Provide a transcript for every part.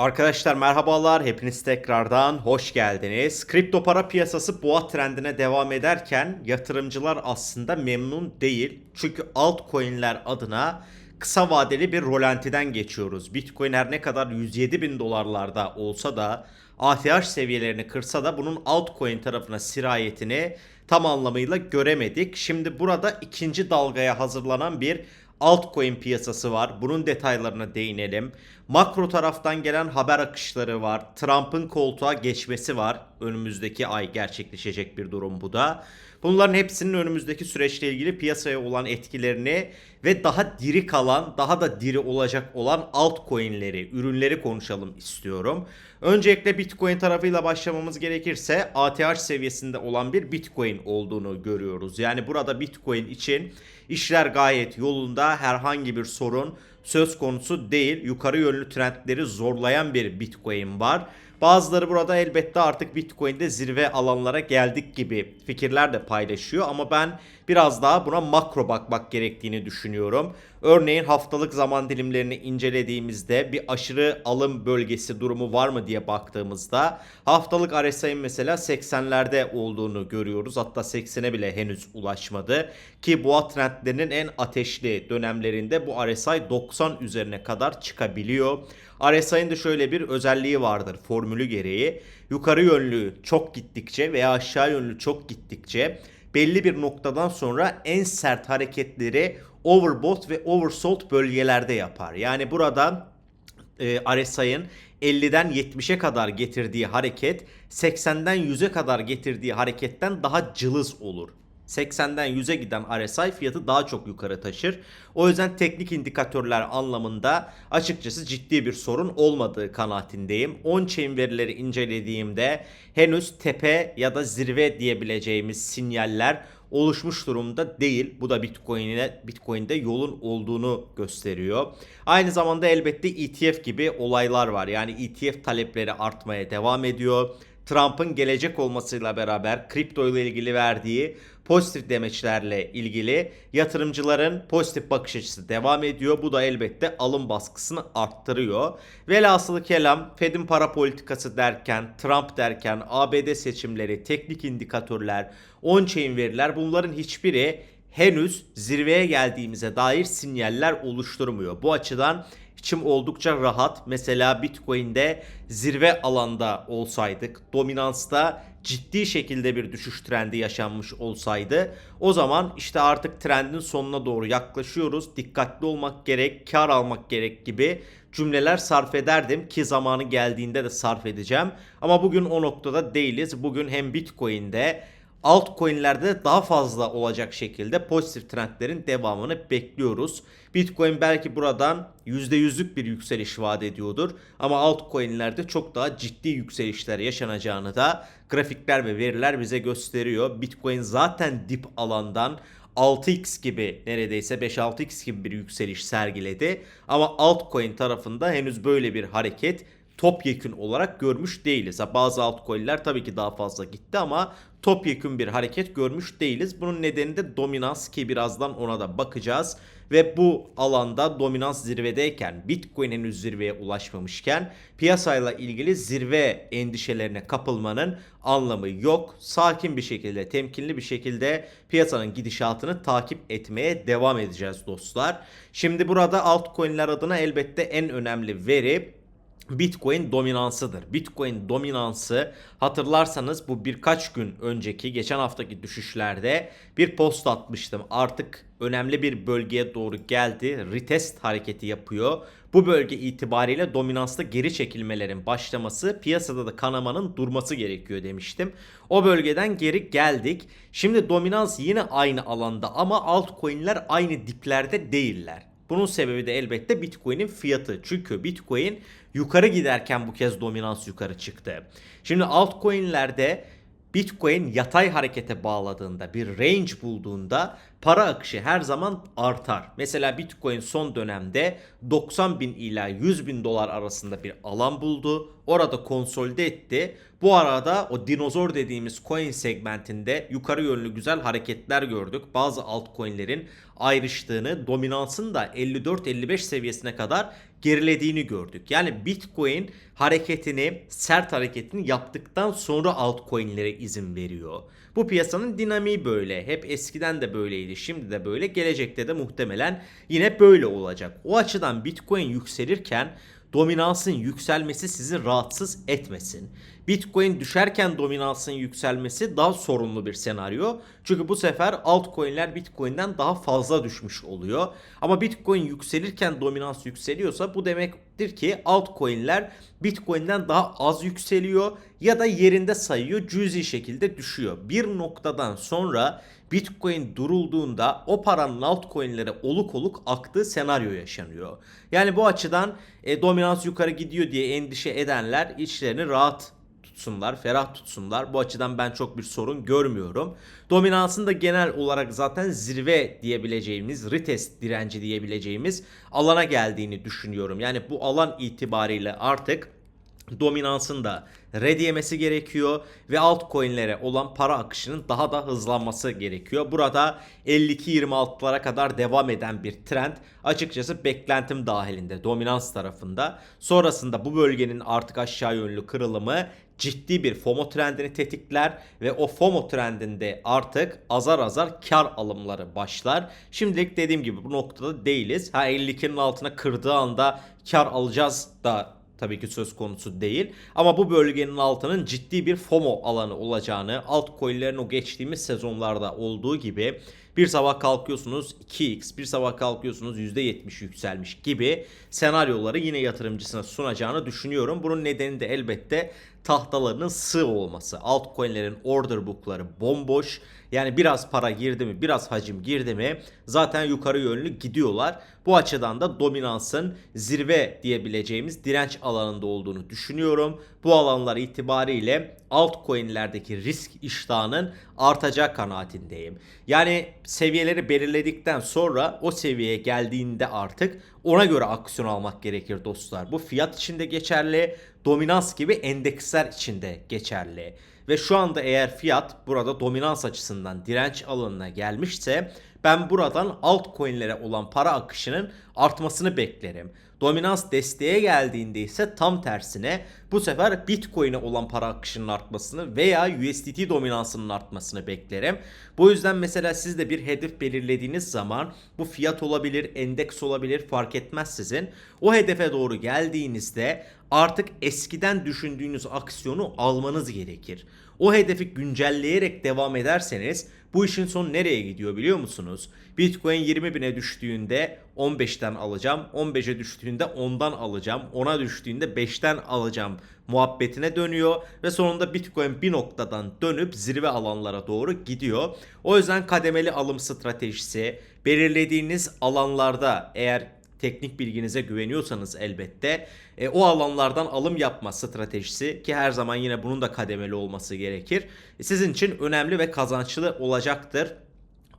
Arkadaşlar merhabalar, hepiniz tekrardan hoş geldiniz. Kripto para piyasası boğa trendine devam ederken yatırımcılar aslında memnun değil. Çünkü altcoin'ler adına kısa vadeli bir rolantiden geçiyoruz. Bitcoin her ne kadar 107 bin dolarlarda olsa da ATH seviyelerini kırsa da bunun altcoin tarafına sirayetini tam anlamıyla göremedik. Şimdi burada ikinci dalgaya hazırlanan bir altcoin piyasası var. Bunun detaylarına değinelim. Makro taraftan gelen haber akışları var. Trump'ın koltuğa geçmesi var. Önümüzdeki ay gerçekleşecek bir durum bu da. Bunların hepsinin önümüzdeki süreçle ilgili piyasaya olan etkilerini ve daha diri kalan, daha da diri olacak olan altcoin'leri, ürünleri konuşalım istiyorum. Öncelikle Bitcoin tarafıyla başlamamız gerekirse ATH seviyesinde olan bir Bitcoin olduğunu görüyoruz. Yani burada Bitcoin için işler gayet yolunda, herhangi bir sorun söz konusu değil. Yukarı yönlü trendleri zorlayan bir Bitcoin var. Bazıları burada elbette artık Bitcoin'de zirve alanlara geldik gibi fikirler de paylaşıyor ama ben biraz daha buna makro bakmak gerektiğini düşünüyorum. Örneğin haftalık zaman dilimlerini incelediğimizde bir aşırı alım bölgesi durumu var mı diye baktığımızda haftalık RSI'nin mesela 80'lerde olduğunu görüyoruz. Hatta 80'e bile henüz ulaşmadı ki boğa trendlerinin en ateşli dönemlerinde bu RSI 90 üzerine kadar çıkabiliyor. RSI'nin de şöyle bir özelliği vardır formülü gereği. Yukarı yönlü çok gittikçe veya aşağı yönlü çok gittikçe belli bir noktadan sonra en sert hareketleri overbought ve oversold bölgelerde yapar. Yani burada e, RSI'nin 50'den 70'e kadar getirdiği hareket 80'den 100'e kadar getirdiği hareketten daha cılız olur. 80'den 100'e giden RSI fiyatı daha çok yukarı taşır. O yüzden teknik indikatörler anlamında açıkçası ciddi bir sorun olmadığı kanaatindeyim. On-chain verileri incelediğimde henüz tepe ya da zirve diyebileceğimiz sinyaller oluşmuş durumda değil. Bu da Bitcoin'e Bitcoin'de yolun olduğunu gösteriyor. Aynı zamanda elbette ETF gibi olaylar var. Yani ETF talepleri artmaya devam ediyor. Trump'ın gelecek olmasıyla beraber kripto ile ilgili verdiği pozitif demeçlerle ilgili yatırımcıların pozitif bakış açısı devam ediyor. Bu da elbette alım baskısını arttırıyor. Velhasılı kelam Fed'in para politikası derken, Trump derken, ABD seçimleri, teknik indikatörler, on-chain veriler bunların hiçbiri henüz zirveye geldiğimize dair sinyaller oluşturmuyor. Bu açıdan içim oldukça rahat. Mesela Bitcoin'de zirve alanda olsaydık, dominansta ciddi şekilde bir düşüş trendi yaşanmış olsaydı o zaman işte artık trendin sonuna doğru yaklaşıyoruz. Dikkatli olmak gerek, kar almak gerek gibi cümleler sarf ederdim ki zamanı geldiğinde de sarf edeceğim. Ama bugün o noktada değiliz. Bugün hem Bitcoin'de altcoin'lerde daha fazla olacak şekilde pozitif trendlerin devamını bekliyoruz. Bitcoin belki buradan %100'lük bir yükseliş vaat ediyordur ama altcoin'lerde çok daha ciddi yükselişler yaşanacağını da grafikler ve veriler bize gösteriyor. Bitcoin zaten dip alandan 6x gibi neredeyse 5-6x gibi bir yükseliş sergiledi. Ama altcoin tarafında henüz böyle bir hareket topyekün olarak görmüş değiliz. Ha, bazı altcoin'ler tabii ki daha fazla gitti ama topyekün bir hareket görmüş değiliz. Bunun nedeni de dominans ki birazdan ona da bakacağız. Ve bu alanda dominans zirvedeyken Bitcoin henüz zirveye ulaşmamışken piyasayla ilgili zirve endişelerine kapılmanın anlamı yok. Sakin bir şekilde, temkinli bir şekilde piyasanın gidişatını takip etmeye devam edeceğiz dostlar. Şimdi burada altcoin'ler adına elbette en önemli veri Bitcoin dominansıdır. Bitcoin dominansı hatırlarsanız bu birkaç gün önceki geçen haftaki düşüşlerde bir post atmıştım. Artık önemli bir bölgeye doğru geldi. Retest hareketi yapıyor. Bu bölge itibariyle dominansta geri çekilmelerin başlaması, piyasada da kanamanın durması gerekiyor demiştim. O bölgeden geri geldik. Şimdi dominans yine aynı alanda ama altcoin'ler aynı diplerde değiller. Bunun sebebi de elbette Bitcoin'in fiyatı. Çünkü Bitcoin yukarı giderken bu kez dominans yukarı çıktı. Şimdi altcoin'lerde Bitcoin yatay harekete bağladığında, bir range bulduğunda para akışı her zaman artar. Mesela Bitcoin son dönemde 90 bin ila 100 bin dolar arasında bir alan buldu. Orada konsolide etti. Bu arada o dinozor dediğimiz coin segmentinde yukarı yönlü güzel hareketler gördük. Bazı altcoin'lerin ayrıştığını, dominansın da 54-55 seviyesine kadar gerilediğini gördük. Yani Bitcoin hareketini, sert hareketini yaptıktan sonra altcoin'lere izin veriyor. Bu piyasanın dinamiği böyle. Hep eskiden de böyleydi, şimdi de böyle, gelecekte de muhtemelen yine böyle olacak. O açıdan Bitcoin yükselirken dominansın yükselmesi sizi rahatsız etmesin. Bitcoin düşerken dominansın yükselmesi daha sorunlu bir senaryo. Çünkü bu sefer altcoin'ler Bitcoin'den daha fazla düşmüş oluyor. Ama Bitcoin yükselirken dominans yükseliyorsa bu demektir ki altcoin'ler Bitcoin'den daha az yükseliyor ya da yerinde sayıyor cüzi şekilde düşüyor. Bir noktadan sonra Bitcoin durulduğunda o paranın altcoin'lere oluk oluk aktığı senaryo yaşanıyor. Yani bu açıdan e, dominans yukarı gidiyor diye endişe edenler içlerini rahat tutsunlar, ferah tutsunlar. Bu açıdan ben çok bir sorun görmüyorum. Dominansın da genel olarak zaten zirve diyebileceğimiz, retest direnci diyebileceğimiz alana geldiğini düşünüyorum. Yani bu alan itibariyle artık dominansın da red yemesi gerekiyor ve altcoin'lere olan para akışının daha da hızlanması gerekiyor. Burada 52-26'lara kadar devam eden bir trend açıkçası beklentim dahilinde dominans tarafında. Sonrasında bu bölgenin artık aşağı yönlü kırılımı ciddi bir FOMO trendini tetikler ve o FOMO trendinde artık azar azar kar alımları başlar. Şimdilik dediğim gibi bu noktada değiliz. Ha 52'nin altına kırdığı anda kar alacağız da tabii ki söz konusu değil. Ama bu bölgenin altının ciddi bir FOMO alanı olacağını, altcoin'lerin o geçtiğimiz sezonlarda olduğu gibi bir sabah kalkıyorsunuz 2x, bir sabah kalkıyorsunuz %70 yükselmiş gibi senaryoları yine yatırımcısına sunacağını düşünüyorum. Bunun nedeni de elbette tahtalarının sığ olması. Altcoin'lerin order book'ları bomboş. Yani biraz para girdi mi, biraz hacim girdi mi zaten yukarı yönlü gidiyorlar. Bu açıdan da dominansın zirve diyebileceğimiz direnç alanında olduğunu düşünüyorum. Bu alanlar itibariyle altcoin'lerdeki risk iştahının artacak kanaatindeyim. Yani seviyeleri belirledikten sonra o seviyeye geldiğinde artık ona göre aksiyon almak gerekir dostlar. Bu fiyat için de geçerli, dominans gibi endeksler için de geçerli. Ve şu anda eğer fiyat burada dominans açısından direnç alanına gelmişse ben buradan altcoin'lere olan para akışının artmasını beklerim. Dominans desteğe geldiğinde ise tam tersine bu sefer Bitcoin'e olan para akışının artmasını veya USDT dominansının artmasını beklerim. Bu yüzden mesela siz de bir hedef belirlediğiniz zaman bu fiyat olabilir, endeks olabilir fark etmez sizin. O hedefe doğru geldiğinizde artık eskiden düşündüğünüz aksiyonu almanız gerekir. O hedefi güncelleyerek devam ederseniz bu işin sonu nereye gidiyor biliyor musunuz? Bitcoin 20 bine düştüğünde 15'ten alacağım. 15'e düştüğünde 10'dan alacağım. 10'a düştüğünde 5'ten alacağım muhabbetine dönüyor. Ve sonunda Bitcoin bir noktadan dönüp zirve alanlara doğru gidiyor. O yüzden kademeli alım stratejisi belirlediğiniz alanlarda eğer teknik bilginize güveniyorsanız elbette e, o alanlardan alım yapma stratejisi ki her zaman yine bunun da kademeli olması gerekir. E, sizin için önemli ve kazançlı olacaktır.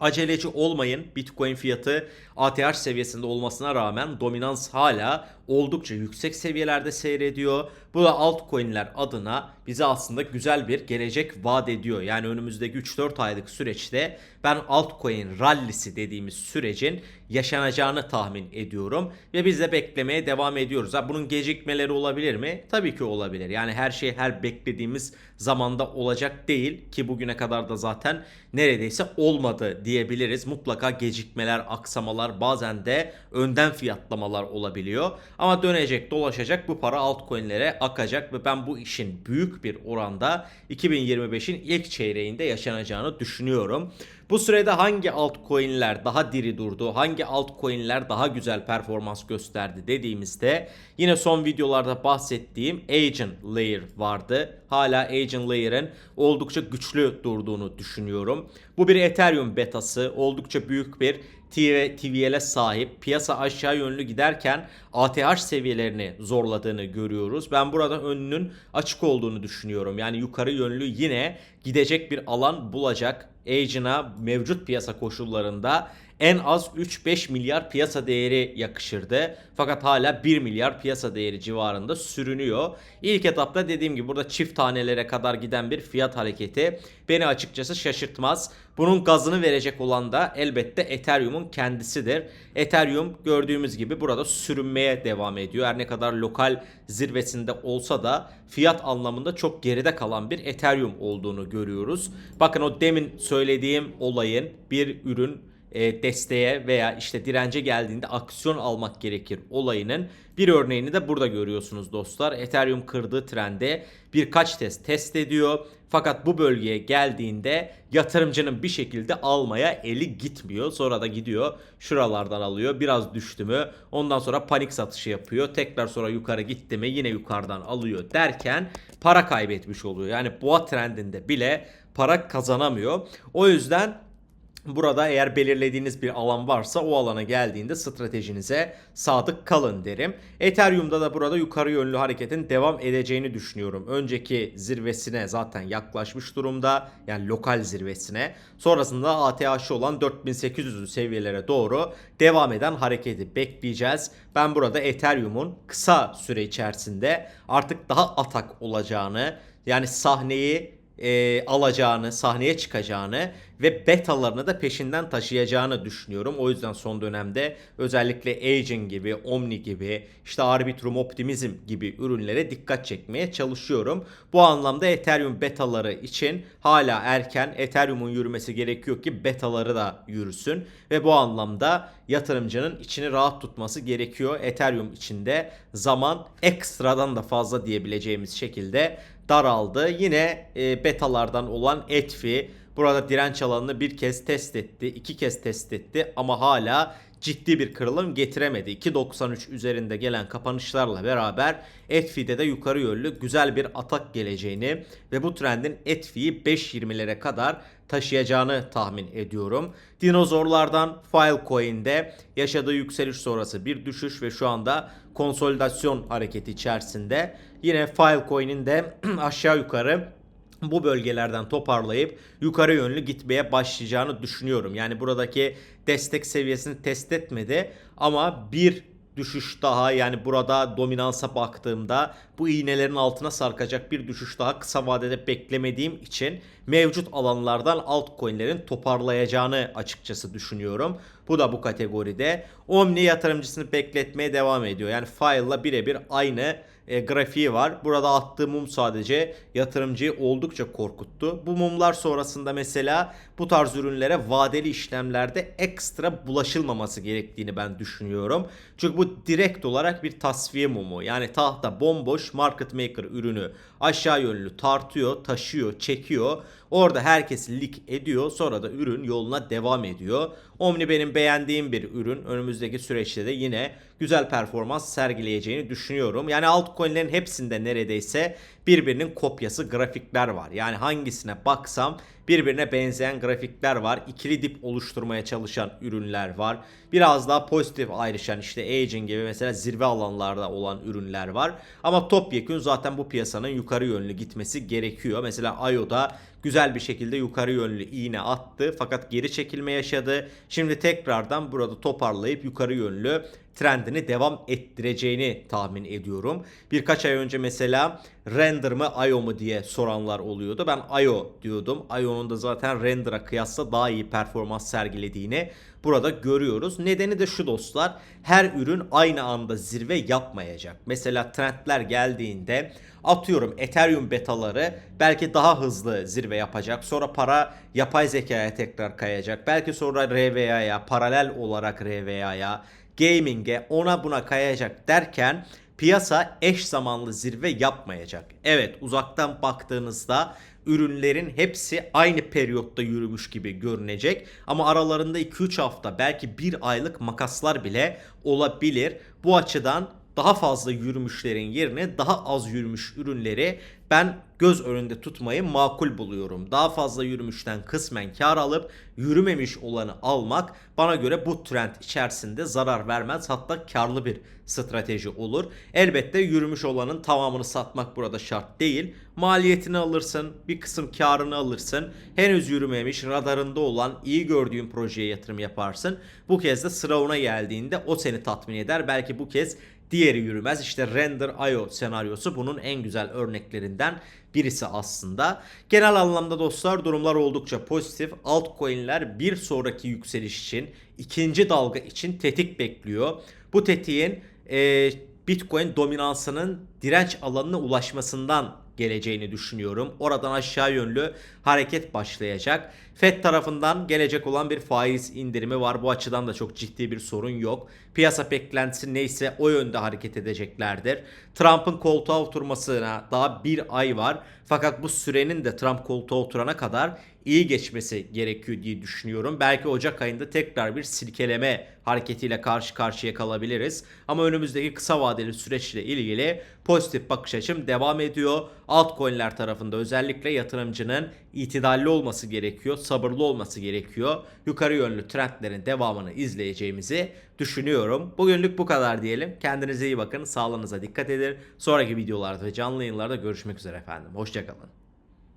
Aceleci olmayın. Bitcoin fiyatı ATH seviyesinde olmasına rağmen dominans hala oldukça yüksek seviyelerde seyrediyor. Bu da altcoin'ler adına bize aslında güzel bir gelecek vaat ediyor. Yani önümüzdeki 3-4 aylık süreçte ben altcoin rallisi dediğimiz sürecin yaşanacağını tahmin ediyorum. Ve biz de beklemeye devam ediyoruz. Ha, bunun gecikmeleri olabilir mi? Tabii ki olabilir. Yani her şey her beklediğimiz zamanda olacak değil ki bugüne kadar da zaten neredeyse olmadı diyebiliriz. Mutlaka gecikmeler, aksamalar bazen de önden fiyatlamalar olabiliyor. Ama dönecek dolaşacak bu para altcoin'lere akacak ve ben bu işin büyük bir oranda 2025'in ilk çeyreğinde yaşanacağını düşünüyorum. Bu sürede hangi altcoin'ler daha diri durdu, hangi altcoin'ler daha güzel performans gösterdi dediğimizde yine son videolarda bahsettiğim Agent Layer vardı. Hala Agent Layer'ın oldukça güçlü durduğunu düşünüyorum. Bu bir Ethereum betası, oldukça büyük bir TV, TVL'e sahip. Piyasa aşağı yönlü giderken ATH seviyelerini zorladığını görüyoruz. Ben burada önünün açık olduğunu düşünüyorum. Yani yukarı yönlü yine gidecek bir alan bulacak Agent'a mevcut piyasa koşullarında en az 3-5 milyar piyasa değeri yakışırdı. Fakat hala 1 milyar piyasa değeri civarında sürünüyor. İlk etapta dediğim gibi burada çift tanelere kadar giden bir fiyat hareketi beni açıkçası şaşırtmaz. Bunun gazını verecek olan da elbette Ethereum'un kendisidir. Ethereum gördüğümüz gibi burada sürünmeye devam ediyor. Her ne kadar lokal zirvesinde olsa da fiyat anlamında çok geride kalan bir Ethereum olduğunu görüyoruz. Bakın o demin söylediğim olayın bir ürün e, desteğe veya işte dirence geldiğinde aksiyon almak gerekir olayının bir örneğini de burada görüyorsunuz dostlar. Ethereum kırdığı trende birkaç test test ediyor. Fakat bu bölgeye geldiğinde yatırımcının bir şekilde almaya eli gitmiyor. Sonra da gidiyor şuralardan alıyor. Biraz düştü mü ondan sonra panik satışı yapıyor. Tekrar sonra yukarı gitti mi yine yukarıdan alıyor derken para kaybetmiş oluyor. Yani boğa trendinde bile para kazanamıyor. O yüzden Burada eğer belirlediğiniz bir alan varsa o alana geldiğinde stratejinize sadık kalın derim. Ethereum'da da burada yukarı yönlü hareketin devam edeceğini düşünüyorum. Önceki zirvesine zaten yaklaşmış durumda. Yani lokal zirvesine. Sonrasında ATH'ı olan 4800'lü seviyelere doğru devam eden hareketi bekleyeceğiz. Ben burada Ethereum'un kısa süre içerisinde artık daha atak olacağını yani sahneyi e, alacağını, sahneye çıkacağını ve betalarını da peşinden taşıyacağını düşünüyorum. O yüzden son dönemde özellikle Agent gibi, Omni gibi, işte Arbitrum Optimism gibi ürünlere dikkat çekmeye çalışıyorum. Bu anlamda Ethereum betaları için hala erken Ethereum'un yürümesi gerekiyor ki betaları da yürüsün ve bu anlamda yatırımcının içini rahat tutması gerekiyor. Ethereum içinde zaman ekstradan da fazla diyebileceğimiz şekilde daraldı. Yine e, betalardan olan Etfi burada direnç alanını bir kez test etti, iki kez test etti ama hala ciddi bir kırılım getiremedi. 2.93 üzerinde gelen kapanışlarla beraber Etfi'de de yukarı yönlü güzel bir atak geleceğini ve bu trendin Etfi'yi 5.20'lere kadar taşıyacağını tahmin ediyorum. Dinozorlardan Filecoin'de yaşadığı yükseliş sonrası bir düşüş ve şu anda konsolidasyon hareketi içerisinde. Yine Filecoin'in de aşağı yukarı bu bölgelerden toparlayıp yukarı yönlü gitmeye başlayacağını düşünüyorum. Yani buradaki destek seviyesini test etmedi ama bir düşüş daha yani burada dominansa baktığımda bu iğnelerin altına sarkacak bir düşüş daha kısa vadede beklemediğim için mevcut alanlardan altcoin'lerin toparlayacağını açıkçası düşünüyorum. Bu da bu kategoride. Omni yatırımcısını bekletmeye devam ediyor. Yani file'la birebir aynı e, grafiği var. Burada attığı mum sadece yatırımcıyı oldukça korkuttu. Bu mumlar sonrasında mesela bu tarz ürünlere vadeli işlemlerde ekstra bulaşılmaması gerektiğini ben düşünüyorum. Çünkü bu direkt olarak bir tasfiye mumu. Yani tahta bomboş market maker ürünü aşağı yönlü tartıyor, taşıyor, çekiyor. Orada herkes lik ediyor. Sonra da ürün yoluna devam ediyor. Omni benim beğendiğim bir ürün. Önümüzdeki süreçte de yine güzel performans sergileyeceğini düşünüyorum. Yani altcoin'lerin hepsinde neredeyse birbirinin kopyası grafikler var. Yani hangisine baksam birbirine benzeyen grafikler var. İkili dip oluşturmaya çalışan ürünler var. Biraz daha pozitif ayrışan işte aging gibi mesela zirve alanlarda olan ürünler var. Ama topyekün zaten bu piyasanın yukarı yönlü gitmesi gerekiyor. Mesela IO'da güzel bir şekilde yukarı yönlü iğne attı fakat geri çekilme yaşadı. Şimdi tekrardan burada toparlayıp yukarı yönlü trendini devam ettireceğini tahmin ediyorum. Birkaç ay önce mesela render mı IO mu diye soranlar oluyordu. Ben IO diyordum. IO'nun da zaten render'a kıyasla daha iyi performans sergilediğini burada görüyoruz. Nedeni de şu dostlar. Her ürün aynı anda zirve yapmayacak. Mesela trendler geldiğinde atıyorum Ethereum betaları belki daha hızlı zirve yapacak. Sonra para yapay zekaya tekrar kayacak. Belki sonra RVA'ya paralel olarak RVA'ya gaming'e ona buna kayacak derken piyasa eş zamanlı zirve yapmayacak. Evet uzaktan baktığınızda ürünlerin hepsi aynı periyotta yürümüş gibi görünecek ama aralarında 2-3 hafta belki 1 aylık makaslar bile olabilir. Bu açıdan daha fazla yürümüşlerin yerine daha az yürümüş ürünleri ben göz önünde tutmayı makul buluyorum. Daha fazla yürümüşten kısmen kar alıp yürümemiş olanı almak bana göre bu trend içerisinde zarar vermez hatta karlı bir strateji olur. Elbette yürümüş olanın tamamını satmak burada şart değil. Maliyetini alırsın, bir kısım karını alırsın. Henüz yürümemiş, radarında olan, iyi gördüğün projeye yatırım yaparsın. Bu kez de sıra ona geldiğinde o seni tatmin eder. Belki bu kez diğeri yürümez. İşte Render IO senaryosu bunun en güzel örneklerinden birisi aslında. Genel anlamda dostlar durumlar oldukça pozitif. Altcoin'ler bir sonraki yükseliş için, ikinci dalga için tetik bekliyor. Bu tetiğin e, Bitcoin dominansının direnç alanına ulaşmasından geleceğini düşünüyorum. Oradan aşağı yönlü hareket başlayacak. Fed tarafından gelecek olan bir faiz indirimi var. Bu açıdan da çok ciddi bir sorun yok. Piyasa beklentisi neyse o yönde hareket edeceklerdir. Trump'ın koltuğa oturmasına daha bir ay var. Fakat bu sürenin de Trump koltuğa oturana kadar iyi geçmesi gerekiyor diye düşünüyorum. Belki Ocak ayında tekrar bir silkeleme hareketiyle karşı karşıya kalabiliriz. Ama önümüzdeki kısa vadeli süreçle ilgili pozitif bakış açım devam ediyor. Altcoin'ler tarafında özellikle yatırımcının itidalli olması gerekiyor, sabırlı olması gerekiyor. Yukarı yönlü trendlerin devamını izleyeceğimizi düşünüyorum. Bugünlük bu kadar diyelim. Kendinize iyi bakın, sağlığınıza dikkat edin. Sonraki videolarda ve canlı yayınlarda görüşmek üzere efendim. Hoşçakalın.